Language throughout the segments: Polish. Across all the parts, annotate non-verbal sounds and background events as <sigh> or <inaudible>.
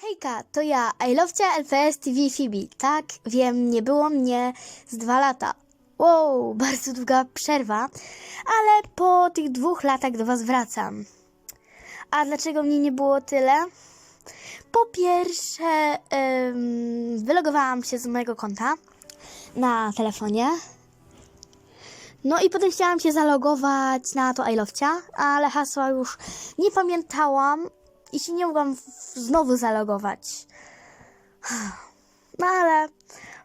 Hejka, to ja, Ajlowcia LPS TV Fibi. Tak, wiem, nie było mnie z dwa lata. Wow, <laughs> bardzo długa przerwa, ale po tych dwóch latach do Was wracam. A dlaczego mnie nie było tyle? Po pierwsze, ym, wylogowałam się z mojego konta na telefonie. No i potem chciałam się zalogować na to Ajlowcia, ale hasła już nie pamiętałam i się nie mogłam znowu zalogować. <sighs> No ale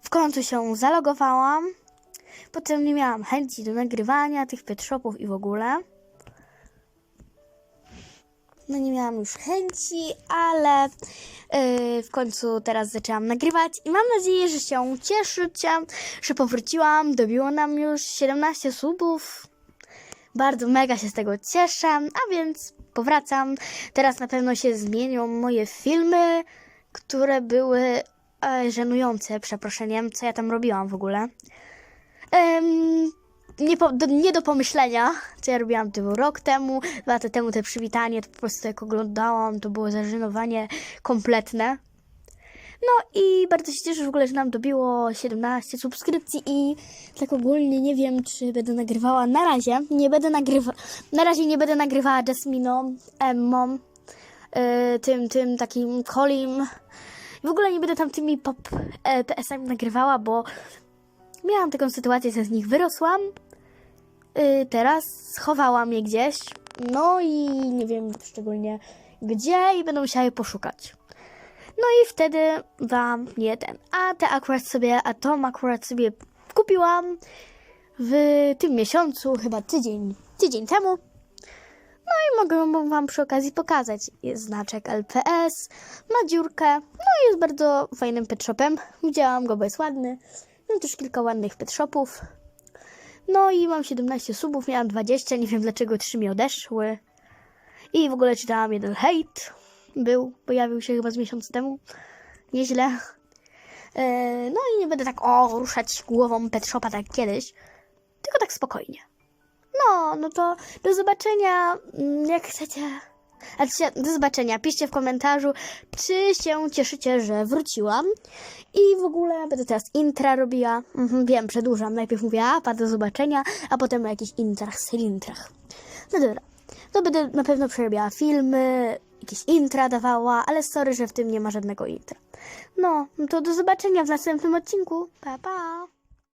w końcu się zalogowałam. Potem nie miałam chęci do nagrywania tych pet shopów i w ogóle. No nie miałam już chęci, ale yy, w końcu teraz zaczęłam nagrywać i mam nadzieję, że się cieszycie, że powróciłam. Dobiło nam już 17 subów. Bardzo mega się z tego cieszę, a więc powracam. Teraz na pewno się zmienią moje filmy, które były e, żenujące, przeproszeniem, co ja tam robiłam w ogóle. Em, nie, po, do, nie do pomyślenia, co ja robiłam to rok temu, dwa lata temu te przywitanie, to po prostu jak oglądałam, to było zażenowanie kompletne. No i bardzo się cieszę w ogóle, że nam dobiło 17 subskrypcji i tak ogólnie nie wiem, czy będę nagrywała na razie. Nie będę nagrywała, na razie nie będę nagrywała Jasminą, Emmą, yy, tym, tym takim Colim. W ogóle nie będę tam tymi pop e, PS-ami nagrywała, bo miałam taką sytuację, że z nich wyrosłam. Yy, teraz schowałam je gdzieś. No i nie wiem szczególnie gdzie i będę musiała je poszukać. No i wtedy wam nie ten. A te akurat sobie, a tą akurat sobie kupiłam w tym miesiącu, chyba tydzień, tydzień temu. No i mogę wam przy okazji pokazać. Jest znaczek LPS, ma dziurkę, no i jest bardzo fajnym pet shopem. Widziałam go, bo jest ładny. Mam też kilka ładnych pet shopów. No i mam 17 subów, miałam 20, nie wiem dlaczego 3 mi odeszły. I w ogóle czytałam jeden hejt. Był, pojawił się chyba z miesiąc temu. Nieźle. E, no i nie będę tak o ruszać głową pet shopa tak kiedyś. Tylko tak spokojnie. No, no to do zobaczenia, mm, jak chcecie. Się- do zobaczenia. Piszcie w komentarzu, czy się cieszycie, że wróciłam. I w ogóle będę teraz intra robiła. Mhm, wiem, przedłużam. Najpierw mówię, a, pa, do zobaczenia, a potem o jakichś intrach, cylindrach. No dobra. To będę na pewno przerobiła filmy, jakieś intra dawała, ale sorry, że w tym nie ma żadnego intra. No, to do zobaczenia w następnym odcinku. Pa, pa!